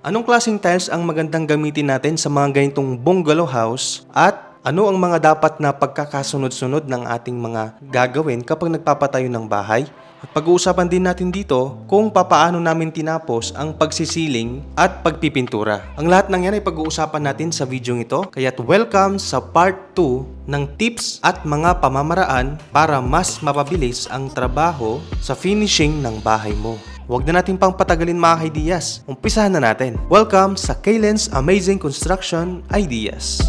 Anong klaseng tiles ang magandang gamitin natin sa mga ganitong bungalow house at ano ang mga dapat na pagkakasunod-sunod ng ating mga gagawin kapag nagpapatayo ng bahay? At pag-uusapan din natin dito kung papaano namin tinapos ang pagsisiling at pagpipintura. Ang lahat ng yan ay pag-uusapan natin sa video ito. Kaya't welcome sa part 2 ng tips at mga pamamaraan para mas mapabilis ang trabaho sa finishing ng bahay mo. Huwag na natin pang patagalin mga ideas. Umpisahan na natin. Welcome sa Kalen's Amazing Construction Ideas.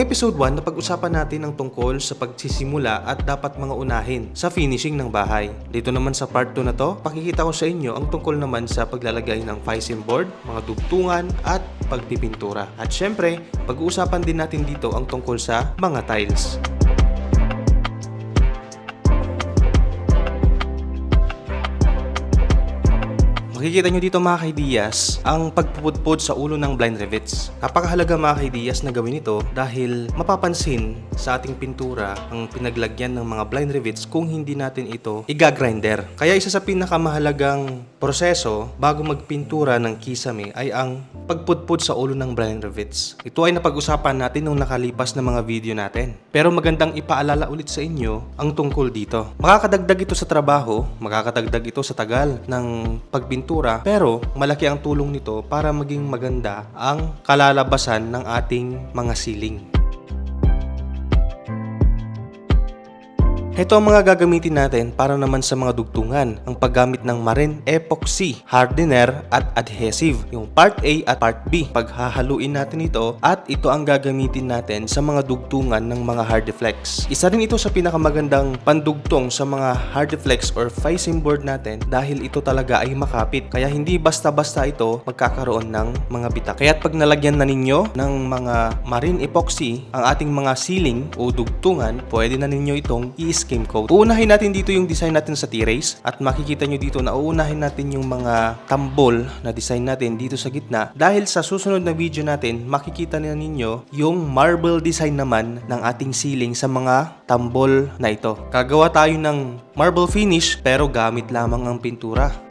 Noong episode 1, napag-usapan natin ang tungkol sa pagsisimula at dapat mga unahin sa finishing ng bahay. Dito naman sa part 2 na to, pakikita ko sa inyo ang tungkol naman sa paglalagay ng facing board, mga dugtungan at pagpipintura. At syempre, pag-uusapan din natin dito ang tungkol sa mga tiles. Makikita nyo dito mga kaidiyas ang pagpupudpod sa ulo ng blind rivets. Napakahalaga mga kaidiyas na gawin ito dahil mapapansin sa ating pintura ang pinaglagyan ng mga blind rivets kung hindi natin ito iga-grinder. Kaya isa sa pinakamahalagang proseso bago magpintura ng kisame ay ang pagpudpod sa ulo ng blind rivets. Ito ay napag-usapan natin nung nakalipas na mga video natin. Pero magandang ipaalala ulit sa inyo ang tungkol dito. Makakadagdag ito sa trabaho, makakadagdag ito sa tagal ng pagpintura, pero malaki ang tulong nito para maging maganda ang kalalabasan ng ating mga ceiling. Ito ang mga gagamitin natin para naman sa mga dugtungan. Ang paggamit ng Marine Epoxy, Hardener at Adhesive. Yung part A at part B. Paghahaluin natin ito at ito ang gagamitin natin sa mga dugtungan ng mga Hardeflex. Isa rin ito sa pinakamagandang pandugtong sa mga Hardeflex or facing board natin dahil ito talaga ay makapit. Kaya hindi basta-basta ito magkakaroon ng mga bitak. Kaya pag nalagyan na ninyo ng mga Marine Epoxy ang ating mga ceiling o dugtungan, pwede na ninyo itong i-skim coat. Uunahin natin dito yung design natin sa T-Race at makikita nyo dito na uunahin natin yung mga tambol na design natin dito sa gitna dahil sa susunod na video natin makikita na ninyo yung marble design naman ng ating ceiling sa mga tambol na ito. Kagawa tayo ng marble finish pero gamit lamang ang pintura.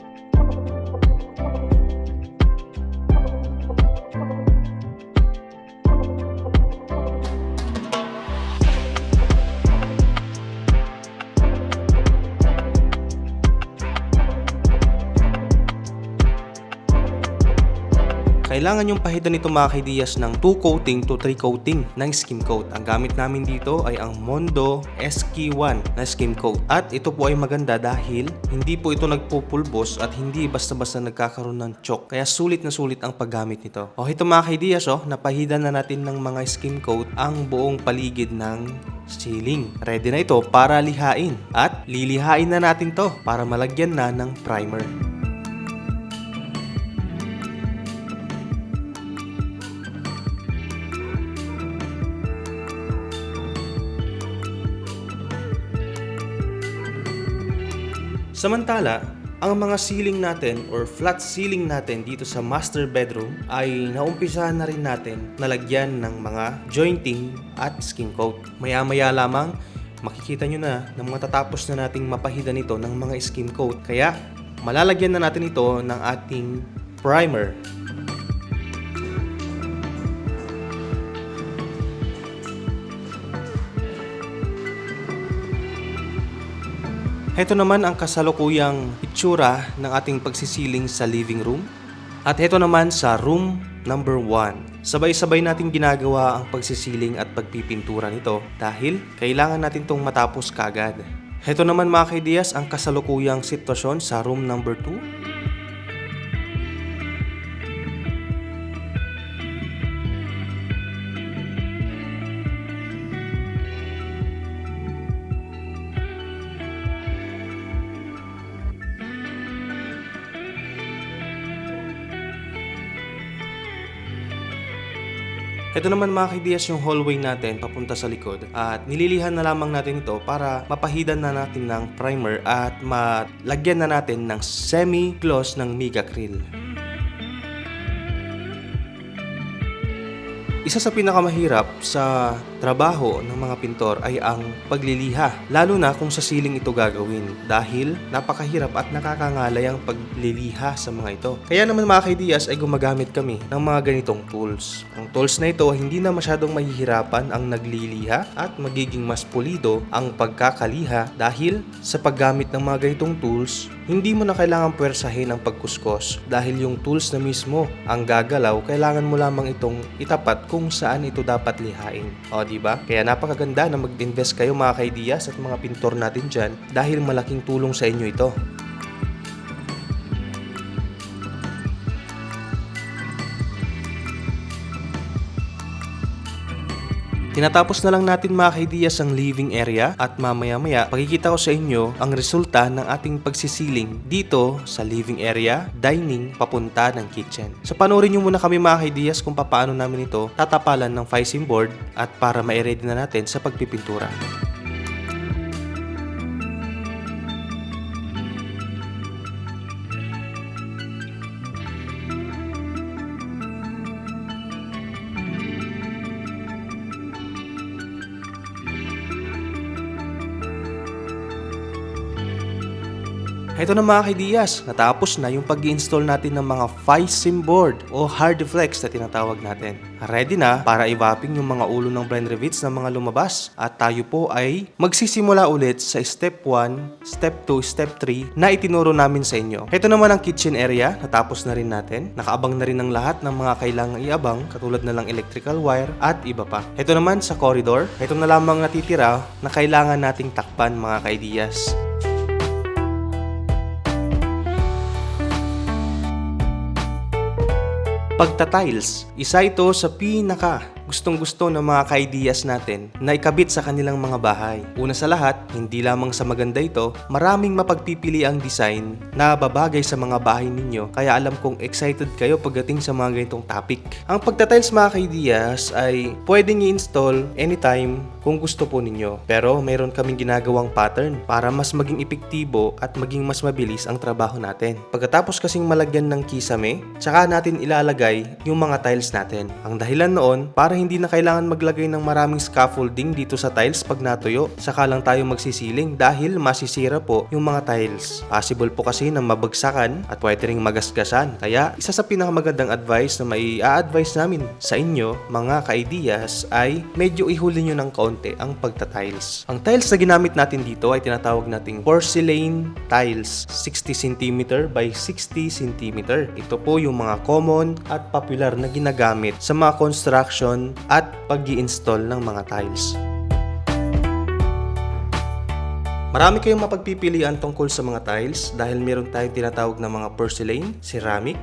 Kailangan yung pahidan nito mga kaidiyas ng 2 coating to 3 coating ng skim coat. Ang gamit namin dito ay ang Mondo SK1 na skim coat. At ito po ay maganda dahil hindi po ito nagpupulbos at hindi basta-basta nagkakaroon ng chok. Kaya sulit na sulit ang paggamit nito. O ito mga kaidiyas, oh, napahidan na natin ng mga skim coat ang buong paligid ng ceiling. Ready na ito para lihain. At lilihain na natin to para malagyan na ng primer. Samantala, ang mga ceiling natin or flat ceiling natin dito sa master bedroom ay naumpisahan na rin natin nalagyan ng mga jointing at skin coat. Maya-maya lamang makikita nyo na na matatapos na nating mapahidan ito ng mga skin coat. Kaya malalagyan na natin ito ng ating primer. Ito naman ang kasalukuyang itsura ng ating pagsisiling sa living room. At ito naman sa room number 1. Sabay-sabay natin ginagawa ang pagsisiling at pagpipintura nito dahil kailangan natin itong matapos kagad. Ito naman mga kaidiyas ang kasalukuyang sitwasyon sa room number 2. Ito naman mga kaidiyas yung hallway natin papunta sa likod at nililihan na lamang natin ito para mapahidan na natin ng primer at malagyan na natin ng semi-gloss ng Mega Krill. Isa sa pinakamahirap sa trabaho ng mga pintor ay ang pagliliha, lalo na kung sa siling ito gagawin dahil napakahirap at nakakangalay ang pagliliha sa mga ito. Kaya naman mga kaidiyas ay gumagamit kami ng mga ganitong tools. Ang tools na ito hindi na masyadong mahihirapan ang nagliliha at magiging mas pulido ang pagkakaliha dahil sa paggamit ng mga ganitong tools, hindi mo na kailangan puwersahin ang pagkuskos dahil yung tools na mismo ang gagalaw, kailangan mo lamang itong itapat kung saan ito dapat lihain. O, di ba? Kaya napakaganda na mag-invest kayo mga kaidiyas at mga pintor natin dyan dahil malaking tulong sa inyo ito. Tinatapos na lang natin mga kaidiyas ang living area at mamaya-maya pakikita ko sa inyo ang resulta ng ating pagsisiling dito sa living area, dining, papunta ng kitchen. So panoorin nyo muna kami mga kaidiyas kung paano namin ito tatapalan ng facing board at para ma-ready na natin sa pagpipintura. Ito na mga kaidiyas, natapos na yung pag install natin ng mga facing board o hard flex na tinatawag natin. Ready na para i-wrapping yung mga ulo ng blend rivets ng mga lumabas at tayo po ay magsisimula ulit sa step 1, step 2, step 3 na itinuro namin sa inyo. Ito naman ang kitchen area, natapos na rin natin. Nakaabang na rin ang lahat ng mga kailangang iabang katulad na lang electrical wire at iba pa. Ito naman sa corridor, ito na lamang natitira na kailangan nating takpan mga kaidiyas. Pagta-tiles, isa ito sa pinaka gustong gusto ng mga kaidiyas natin na ikabit sa kanilang mga bahay. Una sa lahat, hindi lamang sa maganda ito, maraming mapagpipili ang design na babagay sa mga bahay ninyo kaya alam kong excited kayo pagdating sa mga ganitong topic. Ang pagta-tiles mga kaidiyas ay pwedeng i-install anytime kung gusto po ninyo. Pero mayroon kaming ginagawang pattern para mas maging epektibo at maging mas mabilis ang trabaho natin. Pagkatapos kasing malagyan ng kisame, tsaka natin ilalagay yung mga tiles natin. Ang dahilan noon, para hindi na kailangan maglagay ng maraming scaffolding dito sa tiles pag natuyo, saka lang tayo magsisiling dahil masisira po yung mga tiles. Possible po kasi na mabagsakan at pwede ring magasgasan. Kaya isa sa pinakamagandang advice na mai advise namin sa inyo mga ka-ideas ay medyo ihuli nyo ng kaunti ang pagta-tiles. Ang tiles na ginamit natin dito ay tinatawag nating porcelain tiles 60 cm by 60 cm. Ito po yung mga common at popular na ginagamit sa mga construction at pag install ng mga tiles. Marami kayong mapagpipilian tungkol sa mga tiles dahil meron tayong tinatawag na mga porcelain, ceramic,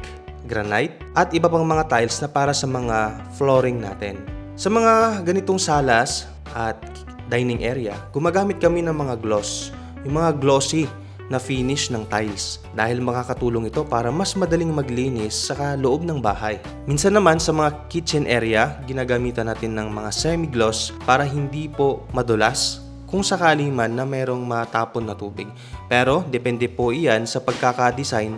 granite, at iba pang mga tiles na para sa mga flooring natin. Sa mga ganitong salas at dining area, gumagamit kami ng mga gloss, yung mga glossy na finish ng tiles dahil makakatulong ito para mas madaling maglinis sa loob ng bahay. Minsan naman sa mga kitchen area, ginagamitan natin ng mga semi-gloss para hindi po madulas kung sakali man na merong matapon na tubig. Pero depende po iyan sa pagkakadesign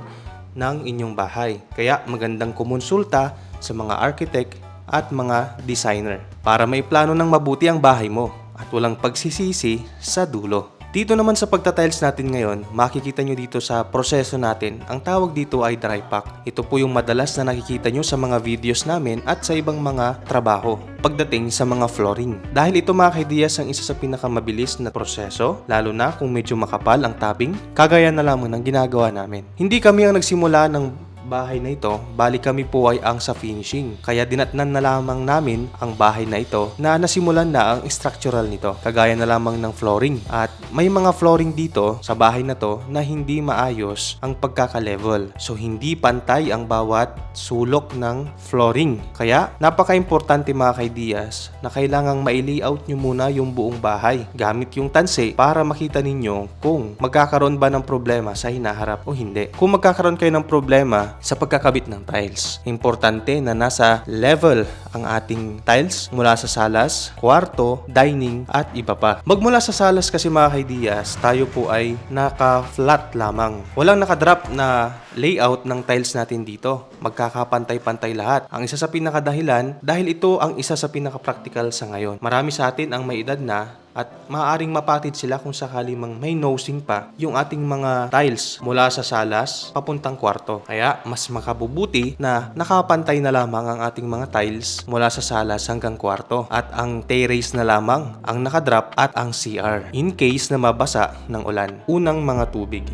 ng inyong bahay. Kaya magandang kumonsulta sa mga architect at mga designer para may plano ng mabuti ang bahay mo at walang pagsisisi sa dulo. Dito naman sa pagtatiles natin ngayon, makikita nyo dito sa proseso natin, ang tawag dito ay dry pack. Ito po yung madalas na nakikita nyo sa mga videos namin at sa ibang mga trabaho pagdating sa mga flooring. Dahil ito mga kaidiyas ang isa sa pinakamabilis na proseso, lalo na kung medyo makapal ang tapping, kagaya na lamang ng ginagawa namin. Hindi kami ang nagsimula ng bahay na ito, bali kami po ay ang sa finishing. Kaya dinatnan na lamang namin ang bahay na ito na nasimulan na ang structural nito. Kagaya na lamang ng flooring. At may mga flooring dito sa bahay na to na hindi maayos ang pagkaka-level. So hindi pantay ang bawat sulok ng flooring. Kaya napaka-importante mga kaidiyas na kailangang ma-layout nyo muna yung buong bahay gamit yung tanse para makita ninyo kung magkakaroon ba ng problema sa hinaharap o hindi. Kung magkakaroon kayo ng problema sa pagkakabit ng tiles. Importante na nasa level ang ating tiles mula sa salas, kwarto, dining at iba pa. Magmula sa salas kasi mga kaidiyas, tayo po ay naka-flat lamang. Walang nakadrop na layout ng tiles natin dito. Magkakapantay-pantay lahat. Ang isa sa pinakadahilan dahil ito ang isa sa pinaka-practical sa ngayon. Marami sa atin ang may edad na at maaaring mapatid sila kung sakali mang may nosing pa yung ating mga tiles mula sa salas papuntang kwarto. Kaya mas makabubuti na nakapantay na lamang ang ating mga tiles mula sa salas hanggang kwarto at ang terrace na lamang ang nakadrop at ang CR in case na mabasa ng ulan. Unang mga tubig.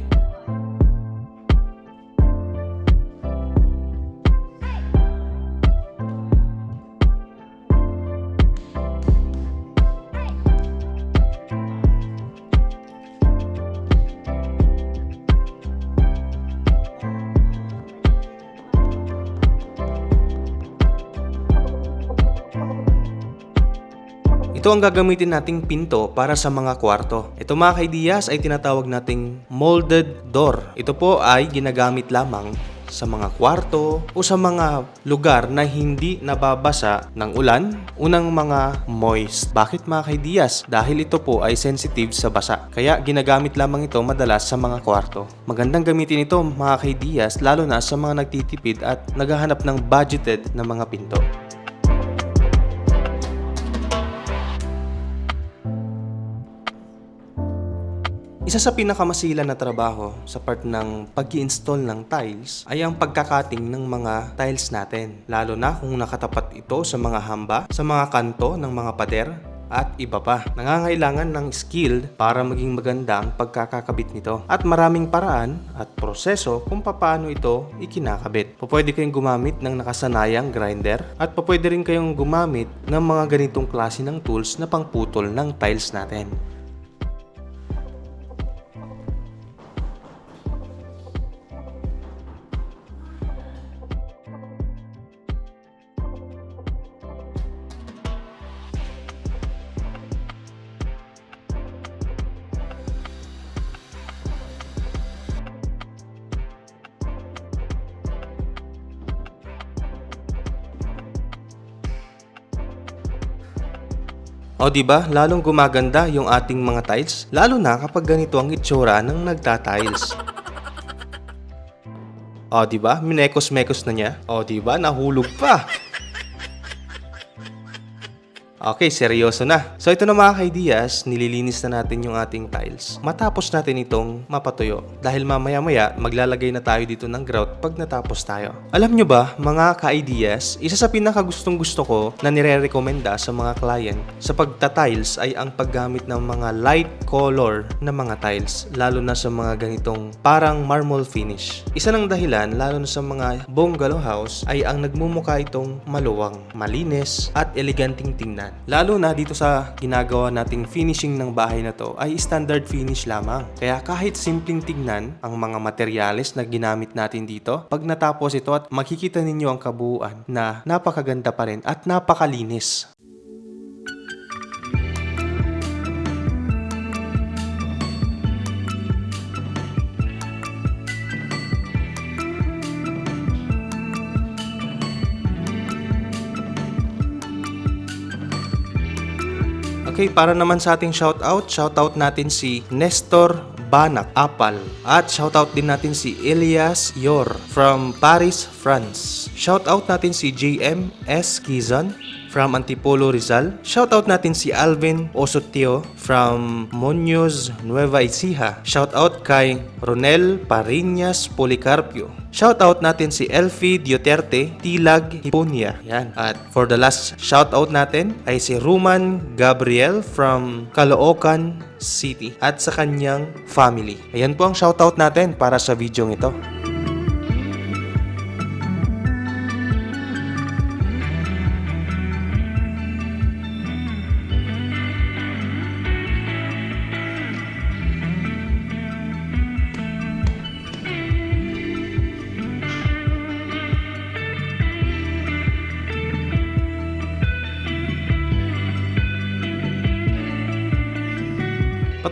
Ito ang gagamitin nating pinto para sa mga kwarto. Ito mga kaidiyas ay tinatawag nating molded door. Ito po ay ginagamit lamang sa mga kwarto o sa mga lugar na hindi nababasa ng ulan, unang mga moist. Bakit mga kaidiyas? Dahil ito po ay sensitive sa basa. Kaya ginagamit lamang ito madalas sa mga kwarto. Magandang gamitin ito mga kaidiyas lalo na sa mga nagtitipid at naghahanap ng budgeted na mga pinto. Isa sa pinakamasilan na trabaho sa part ng pag install ng tiles ay ang pagkakating ng mga tiles natin. Lalo na kung nakatapat ito sa mga hamba, sa mga kanto ng mga pader, at iba pa. Nangangailangan ng skill para maging maganda ang pagkakakabit nito. At maraming paraan at proseso kung paano ito ikinakabit. Pwede kayong gumamit ng nakasanayang grinder at pwede rin kayong gumamit ng mga ganitong klase ng tools na pangputol ng tiles natin. O di ba, lalong gumaganda yung ating mga tiles, lalo na kapag ganito ang itsura ng nagta-tiles. O di ba, minekos-mekos na niya. O di ba, nahulog pa. Okay, seryoso na. So ito na mga kaidiyas, nililinis na natin yung ating tiles. Matapos natin itong mapatuyo. Dahil mamaya-maya, maglalagay na tayo dito ng grout pag natapos tayo. Alam nyo ba, mga kaidiyas, isa sa pinakagustong gusto ko na nire-recommenda sa mga client sa pagta-tiles ay ang paggamit ng mga light color na mga tiles. Lalo na sa mga ganitong parang marble finish. Isa ng dahilan, lalo na sa mga bungalow house, ay ang nagmumukha itong maluwang, malinis, at eleganting tingnan. Lalo na dito sa ginagawa nating finishing ng bahay na to ay standard finish lamang. Kaya kahit simpleng tingnan ang mga materyales na ginamit natin dito, pag natapos ito at makikita ninyo ang kabuuan na napakaganda pa rin at napakalinis. Okay, para naman sa ating shoutout, shoutout natin si Nestor Banak Apal at shoutout din natin si Elias Yor from Paris, France. Shoutout natin si JM S. from Antipolo, Rizal. Shoutout natin si Alvin Osotio from Muñoz, Nueva Ecija. Shoutout kay Ronel Pariñas Policarpio. Shoutout natin si Elfie Duterte Tilag Hiponia. Yan. At for the last shoutout natin ay si Ruman Gabriel from Caloocan City at sa kanyang family. Ayan po ang shoutout natin para sa video ito.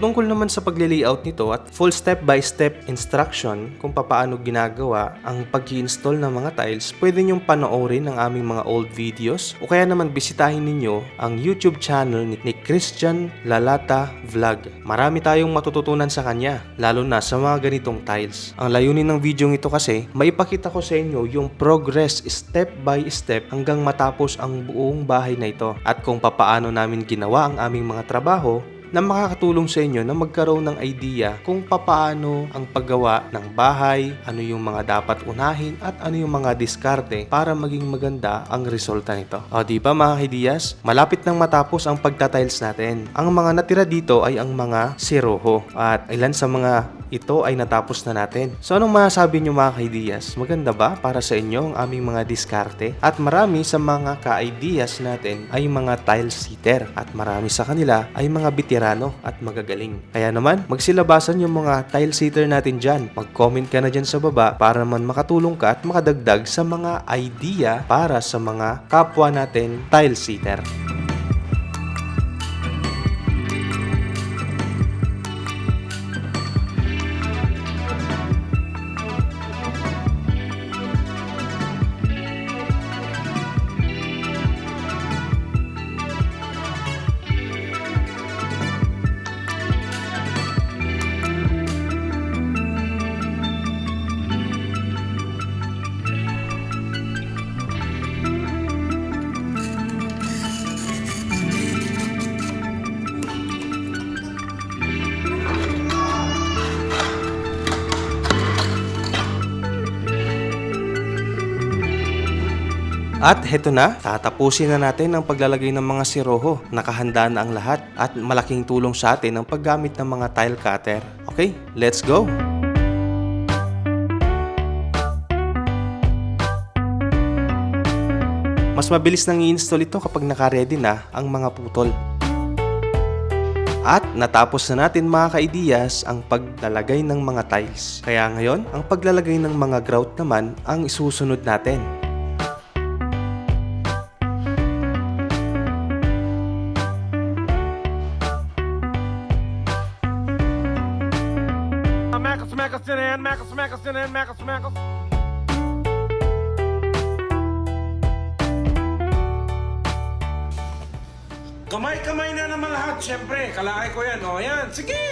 Patungkol naman sa pagli-layout nito at full step-by-step instruction kung papaano ginagawa ang pag install ng mga tiles, pwede nyong panoorin ang aming mga old videos o kaya naman bisitahin ninyo ang YouTube channel ni, ni Christian Lalata Vlog. Marami tayong matututunan sa kanya, lalo na sa mga ganitong tiles. Ang layunin ng video ito kasi, maipakita ko sa inyo yung progress step by step hanggang matapos ang buong bahay na ito at kung papaano namin ginawa ang aming mga trabaho na makakatulong sa inyo na magkaroon ng idea kung papaano ang paggawa ng bahay, ano yung mga dapat unahin at ano yung mga diskarte para maging maganda ang resulta nito. O di ba mga kaidiyas? Malapit nang matapos ang pagtatiles natin. Ang mga natira dito ay ang mga siroho at ilan sa mga ito ay natapos na natin. So anong masasabi nyo mga kaidiyas? Maganda ba para sa inyo ang aming mga diskarte? At marami sa mga ka-ideas natin ay mga tile sitter at marami sa kanila ay mga veterano at magagaling. Kaya naman, magsilabasan yung mga tile sitter natin dyan. Mag-comment ka na dyan sa baba para naman makatulong ka at makadagdag sa mga idea para sa mga kapwa natin tile sitter. At heto na, tatapusin na natin ang paglalagay ng mga siroho. Nakahanda na ang lahat at malaking tulong sa atin ang paggamit ng mga tile cutter. Okay, let's go! Mas mabilis nang i-install ito kapag naka-ready na ang mga putol. At natapos na natin mga kaidiyas ang paglalagay ng mga tiles. Kaya ngayon, ang paglalagay ng mga grout naman ang isusunod natin. Mackle, smackle, sit in, mackle, smackle, sit in, mackle, smackle. Kamay-kamay na naman lahat, syempre. Kalakay ko yan. O, yan. Sige!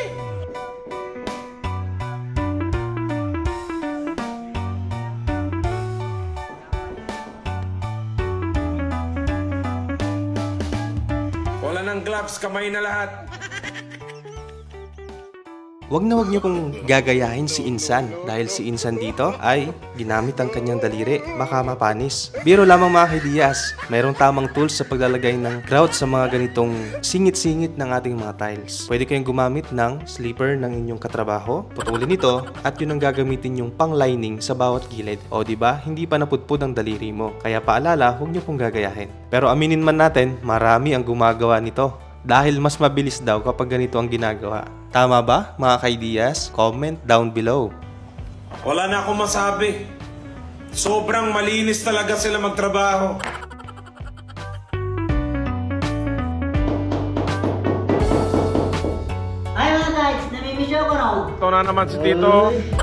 Wala ng gloves, kamay na lahat. Huwag na huwag niyo pong gagayahin si Insan dahil si Insan dito ay ginamit ang kanyang daliri baka mapanis. Biro lamang mga kaidiyas, mayroong tamang tools sa paglalagay ng grout sa mga ganitong singit-singit ng ating mga tiles. Pwede kayong gumamit ng slipper ng inyong katrabaho, putulin ito at yun ang gagamitin yung pang-lining sa bawat gilid. O di ba hindi pa napudpud ang daliri mo. Kaya paalala, huwag niyo pong gagayahin. Pero aminin man natin, marami ang gumagawa nito dahil mas mabilis daw kapag ganito ang ginagawa. Tama ba, mga kaidiyas? Comment down below. Wala na akong masabi. Sobrang malinis talaga sila magtrabaho. Ay mga guys, namimiss ako raw. Ito na naman si Tito. O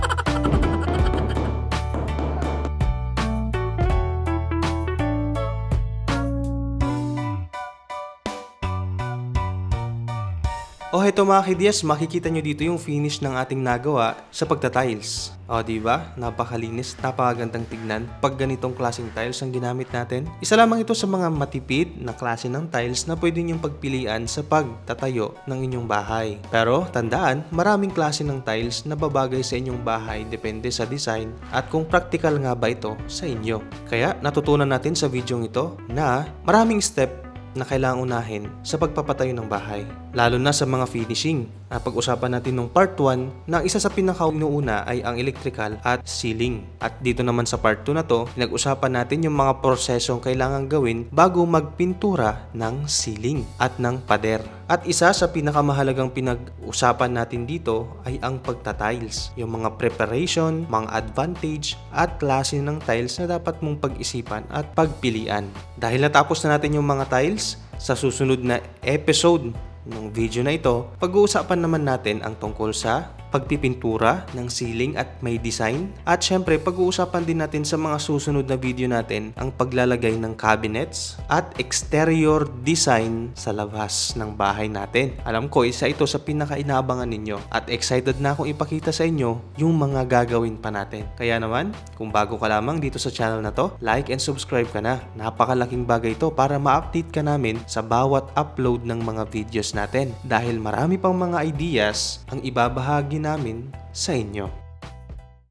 heto mga kidiyas, makikita nyo dito yung finish ng ating nagawa sa pagta-tiles. O di ba? Napakalinis, napakagandang tignan pag ganitong klaseng tiles ang ginamit natin. Isa lamang ito sa mga matipid na klase ng tiles na pwede niyong pagpilian sa pagtatayo ng inyong bahay. Pero tandaan, maraming klase ng tiles na babagay sa inyong bahay depende sa design at kung practical nga ba ito sa inyo. Kaya natutunan natin sa video ito na maraming step na kailangang unahin sa pagpapatayo ng bahay. Lalo na sa mga finishing. Na pag-usapan natin nung part 1 na isa sa pinakaunuuna ay ang electrical at ceiling. At dito naman sa part 2 na to, pinag-usapan natin yung mga prosesong kailangan gawin bago magpintura ng ceiling at ng pader. At isa sa pinakamahalagang pinag-usapan natin dito ay ang pagta-tiles. Yung mga preparation, mga advantage at klase ng tiles na dapat mong pag-isipan at pagpilian. Dahil natapos na natin yung mga tiles, sa susunod na episode Nung video na ito, pag-uusapan naman natin ang tungkol sa pagpipintura ng ceiling at may design. At syempre, pag-uusapan din natin sa mga susunod na video natin ang paglalagay ng cabinets at exterior design sa labas ng bahay natin. Alam ko, isa ito sa pinakainabangan ninyo at excited na akong ipakita sa inyo yung mga gagawin pa natin. Kaya naman, kung bago ka lamang dito sa channel na to, like and subscribe ka na. Napakalaking bagay ito para ma-update ka namin sa bawat upload ng mga videos natin dahil marami pang mga ideas ang ibabahagi namin sa inyo.